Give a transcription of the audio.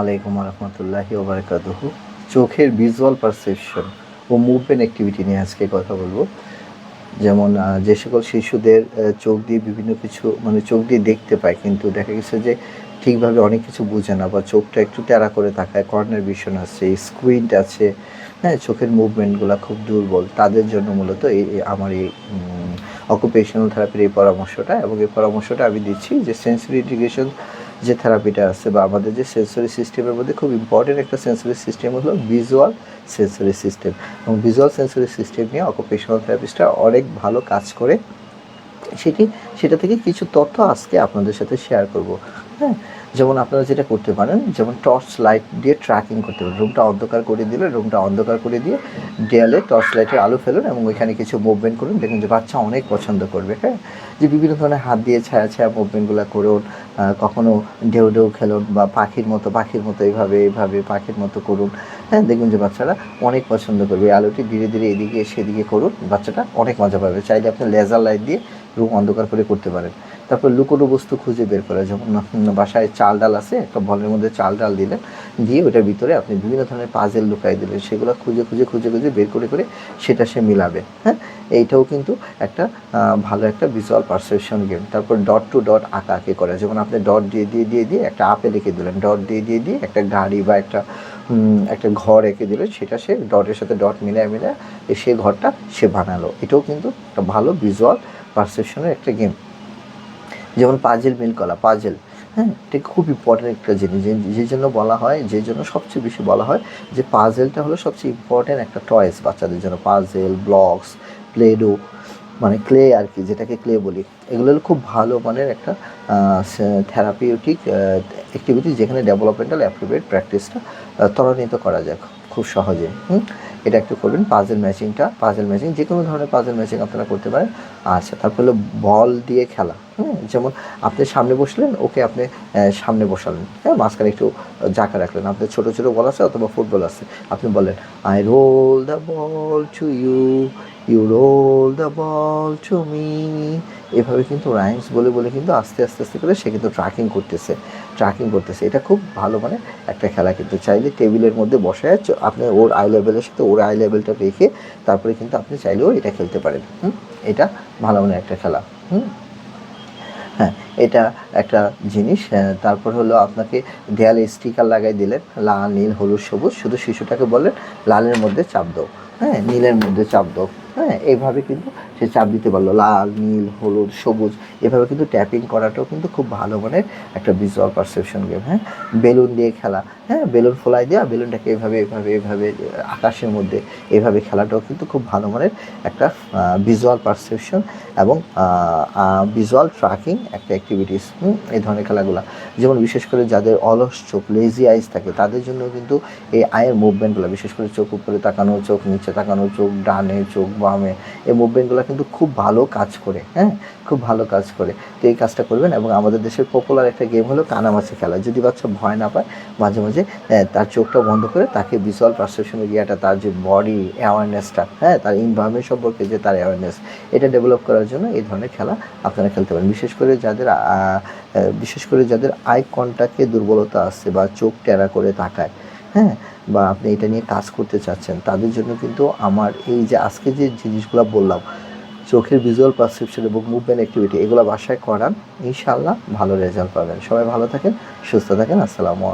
আলাইকুম রহমতুল্লাহি ওবরাকাতুহ চোখের ভিজুয়াল পারসেপশন ও মুভমেন্ট অ্যাক্টিভিটি নিয়ে আজকে কথা বলব। যেমন যে সকল শিশুদের চোখ দিয়ে বিভিন্ন কিছু মানে চোখ দিয়ে দেখতে পায়, কিন্তু দেখা গেছে যে ঠিকভাবে অনেক কিছু বুঝে না বা চোখটা একটু টেরা করে তাকায়, কর্নার ভিশন আছে স্কুইন্ট আছে হ্যাঁ চোখের মুভমেন্টগুলো খুব দুর্বল। তাদের জন্য মূলত এই আমার এই অকুপেশনাল থেরাপির এই পরামর্শটা এবং এই পরামর্শটা আমি দিচ্ছি যে সেন্সরি ইন্টিগ্রেশন যে থেরাপিটা আছে বা আমাদের যে সেন্সরি সিস্টেমের মধ্যে খুব ইম্পর্টেন্ট একটা সেন্সরি সিস্টেম হলো ভিজুয়াল সেন্সরি সিস্টেম এবং ভিজুয়াল সেন্সরি সিস্টেম নিয়ে অকুপেশনাল থেরাপিস্টরা অনেক ভালো কাজ করে। সেটি, সেটা থেকে কিছু তথ্য আজকে আপনাদের সাথে শেয়ার করব। হ্যাঁ? যেমন আপনারা যেটা করতে পারেন যেমন টর্চ লাইট দিয়ে ট্র্যাকিং করতে পারেন। রুমটা অন্ধকার করে দিলে রুমটা অন্ধকার করে দিয়ে দেয়ালে টর্চ লাইটের আলো ফেলুন এবং ওইখানে কিছু মুভমেন্ট করুন। দেখুন যে বাচ্চা অনেক পছন্দ করবে হ্যাঁ? যে বিভিন্ন ধরনের হাত দিয়ে ছায়া ছায়া মুভমেন্টগুলো করুন আহ, কখনো ঢেউ ঢেউ খেলুন বা পাখির মতো পাখির মতো এইভাবে এইভাবে পাখির মতো করুন। হ্যাঁ দেখুন যে বাচ্চারা অনেক পছন্দ করবে। আলোটি ধীরে ধীরে এদিকে সেদিকে করুন। বাচ্চাটা অনেক মজা পাবে। চাইলে আপনি লেজার লাইট দিয়ে রুম অন্ধকার করে করতে পারেন। তারপর লুকোনো বস্তু খুঁজে বের করা, যেমন বাসায় চাল ডাল আছে, একটা বলের মধ্যে চাল ডাল দিলেন, দিয়ে ওটার ভিতরে আপনি বিভিন্ন ধরনের পাজেল লুকাই দিলেন, সেগুলো খুঁজে খুঁজে খুঁজে খুঁজে বের করে করে সেটা সে মিলাবে হ্যাঁ? এইটাও কিন্তু একটা ভালো একটা ভিজুয়াল পারসেপশন গেম তারপর ডট টু ডট আঁকা আঁকি করে, যেমন আপনি ডট দিয়ে দিয়ে দিয়ে দিয়ে একটা আপে এঁকে দিলেন ডট দিয়ে দিয়ে দিয়ে একটা গাড়ি বা একটা একটা ঘর এঁকে দিলেন, সেটা সে ডটের সাথে ডট মিলায় মিলায় সে ঘরটা সে বানালো। এটাও কিন্তু একটা ভালো ভিজুয়াল পারসেপশনের একটা গেম যেমন পাজেল মিল করা পাজেল হ্যাঁ এটা খুব ইম্পর্টেন্ট একটা জিনিস। যে- জন্য বলা হয়, যে জন্য সবচেয়ে বেশি বলা হয় যে পাজেলটা হলো সবচেয়ে ইম্পর্টেন্ট একটা টয়েস বাচ্চাদের জন্য। পাজেল ব্লকস প্লেডো মানে ক্লে আর কি, যেটাকে ক্লে বলি। এগুলো খুব ভালো মানের একটা থেরাপিউটিক অ্যাক্টিভিটি যেখানে ডেভেলপমেন্টাল অ্যাপ্রোপ্রিয়েট প্র্যাকটিসটা ত্বরান্বিত করা যায় খুব সহজে। হুম? এটা একটু করবেন পাজেল ম্যাচিংটা পাজেল ম্যাচিং যে কোনো ধরনের পাজেল ম্যাচিং আপনারা করতে পারেন। আচ্ছা তারপর বল দিয়ে খেলা। হুম, যেমন আপনি সামনে বসলেন, ওকে আপনি সামনে বসালেন। হ্যাঁ মাঝখানে একটু জায়গা রাখলেন। আপনার ছোটো ছোটো বল আছে অথবা ফুটবল আছে। আপনি বলেন I roll the ball to you you roll the ball to me এভাবে কিন্তু রাইমস বলে বলে কিন্তু আস্তে আস্তে আস্তে করে সে কিন্তু ট্র্যাকিং করতেছে ট্র্যাকিং করতেছে। এটা খুব ভালো মানে একটা খেলা কিন্তু। চাইলে টেবিলের মধ্যে বসায় চ- আপনি ওর আই লেভেলের সাথে ওর আই লেভেলটা রেখে তারপরে কিন্তু আপনি চাইলেও এটা খেলতে পারেন। হুম, এটা ভালো মানে একটা খেলা। হুম। হ্যাঁ এটা একটা জিনিস। তারপর হলো আপনাকে দেয়ালে স্টিকার লাগাই দিলেন, লাল, নীল, হলুদ, সবুজ, শুধু শিশুটাকে বললেন, লালের মধ্যে চাপ দাও। হ্যাঁ নীলের মধ্যে চাপ দাও। হ্যাঁ এইভাবে কিন্তু সে চাপ দিতে পারল। লাল, নীল, হলুদ, সবুজ, এভাবে কিন্তু ট্যাপিং করাটাও কিন্তু খুব ভালো মানের একটা ভিজুয়াল পারসেপশন গেম হ্যাঁ? বেলুন দিয়ে খেলা হ্যাঁ? বেলুন ফোলাই দেওয়া, বেলুনটাকে এভাবে এভাবে এভাবে আকাশের মধ্যে এভাবে খেলাটাও কিন্তু খুব ভালো মানের একটা ভিজুয়াল পারসেপশন এবং ভিজুয়াল ট্র্যাকিং একটা অ্যাক্টিভিটিস এই ধরনের খেলাগুলো। যেমন বিশেষ করে যাদের অলস চোখ লেজি আইস থাকে, তাদের জন্য কিন্তু এই আয়ের মুভমেন্টগুলো বিশেষ করে চোখ উপরে তাকানো, চোখ নিচে তাকানো, চোখ ডানে, চোখ বামে। এই মুভমেন্টগুলো কিন্তু খুব ভালো কাজ করে হ্যাঁ? খুব ভালো কাজ করে। তো এই কাজটা করবেন এবং আমাদের দেশের পপুলার একটা গেম হলো কানামাছি খেলা। যদি বাচ্চা ভয় না পায় মাঝে মাঝে হ্যাঁ, তার চোখটা বন্ধ করে তাকে ভিজুয়াল পারসেপশনের ইয়াটা তার যে বডি অ্যাওয়ারনেসটা হ্যাঁ তার ইনভারমেন্ট সম্পর্কে যে তার অ্যাওয়ারনেস এটা ডেভেলপ করার জন্য এই ধরনের খেলা আপনারা খেলতে পারেন। বিশেষ করে যাদের বিশেষ করে যাদের আই কন্ট্যাক্টে দুর্বলতা আছে বা চোখ টেরা করে তাকায় হ্যাঁ বা আপনি এটা নিয়ে কাজ করতে চাচ্ছেন, তাদের জন্য কিন্তু আমার এই যে আজকে যে জিনিসগুলো বললাম, চোখের ভিজুয়াল পারসেপশন এবং মুভমেন্ট অ্যাক্টিভিটি এগুলো বাসায় করান ইনশাল্লাহ ভালো রেজাল্ট পাবেন। সবাই ভালো থাকেন, সুস্থ থাকেন, আসসালামু